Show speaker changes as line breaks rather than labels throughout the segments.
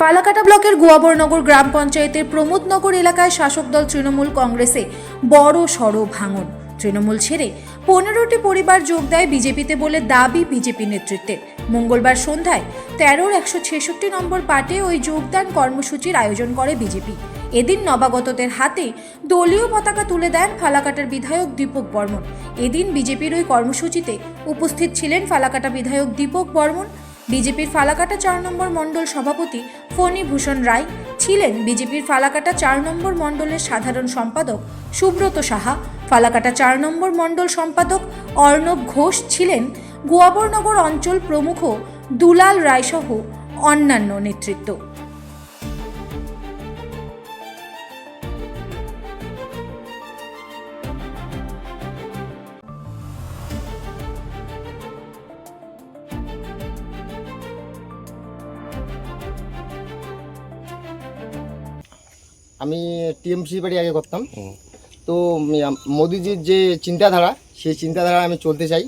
ফালাকাটা ব্লকের গোয়াবরনগর গ্রাম পঞ্চায়েতের প্রমোদনগর এলাকায় শাসক দল তৃণমূল কংগ্রেসে বড় সড় ভাঙন। তৃণমূল ছেড়ে পনেরোটি পরিবার যোগ দেয় বিজেপিতে বলে দাবি বিজেপি নেতৃত্বের। মঙ্গলবার সন্ধ্যায় তেরোর একশো ছেষট্টি নম্বর পার্টে ওই যোগদান কর্মসূচির আয়োজন করে বিজেপি। এদিন নবাগতদের হাতে দলীয় পতাকা তুলে দেন ফালাকাটার বিধায়ক দীপক বর্মন। এদিন বিজেপির ওই কর্মসূচিতে উপস্থিত ছিলেন ফালাকাটা বিধায়ক দীপক বর্মন বিজেপির ফালাকাটা চার নম্বর মণ্ডল সভাপতি ফণী ভূষণ রায় ছিলেন বিজেপির ফালাকাটা চার নম্বর মণ্ডলের সাধারণ সম্পাদক সুব্রত সাহা। ফালাকাটা চার নম্বর মণ্ডল সম্পাদক অর্ণব ঘোষ ছিলেন গোয়াবরনগর অঞ্চল প্রমুখ দুলাল রায়সহ অন্যান্য নেতৃত্ব।
আমি টিএমসি বাড়ি আগে করতাম। তো মোদিজির যে চিন্তাধারা সেই চিন্তাধারা আমি চলতে চাই।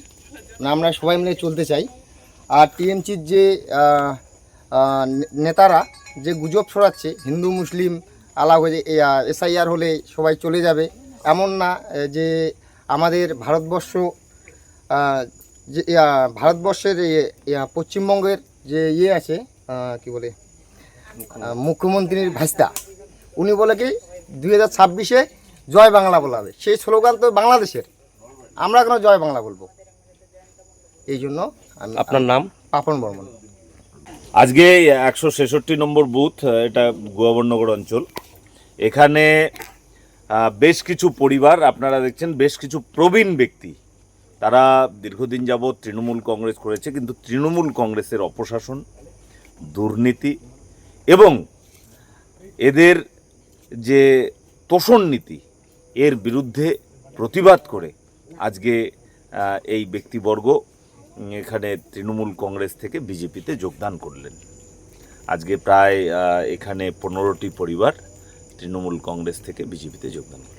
মানে আমরা সবাই মিলে চলতে চাই। আর টিএমসির যে নেতারা যে গুজব ছড়াচ্ছে হিন্দু মুসলিম আলাদা হয়ে এসআইআর হলে সবাই চলে যাবে এমন না যে আমাদের ভারতবর্ষ যে ভারতবর্ষের পশ্চিমবঙ্গের যে ইয়ে আছে কি বলে মুখ্যমন্ত্রীর ভাইস্তা উনি বলে কি দুই হাজার ছাব্বিশে জয় বাংলা বলা হবে। সেই স্লোগান তো বাংলাদেশের। আমরা কেন জয় বাংলা বলব? এই জন্য
আপনার নাম?
পাপন বর্মন।
আজকে একশো ছেষট্টি নম্বর বুথ এটা গোয়াবরনগর অঞ্চল। এখানে বেশ কিছু পরিবার আপনারা দেখছেন বেশ কিছু প্রবীণ ব্যক্তি তারা দীর্ঘদিন যাবৎ তৃণমূল কংগ্রেস করেছে কিন্তু তৃণমূল কংগ্রেসের অপশাসন দুর্নীতি এবং এদের যে তোষণ নীতি এর বিরুদ্ধে প্রতিবাদ করে আজকে এই ব্যক্তিবর্গ এখানে তৃণমূল কংগ্রেস থেকে বিজেপিতে যোগদান করলেন। আজকে প্রায় এখানে পনেরোটি পরিবার তৃণমূল কংগ্রেস থেকে বিজেপিতে যোগদান করলেন।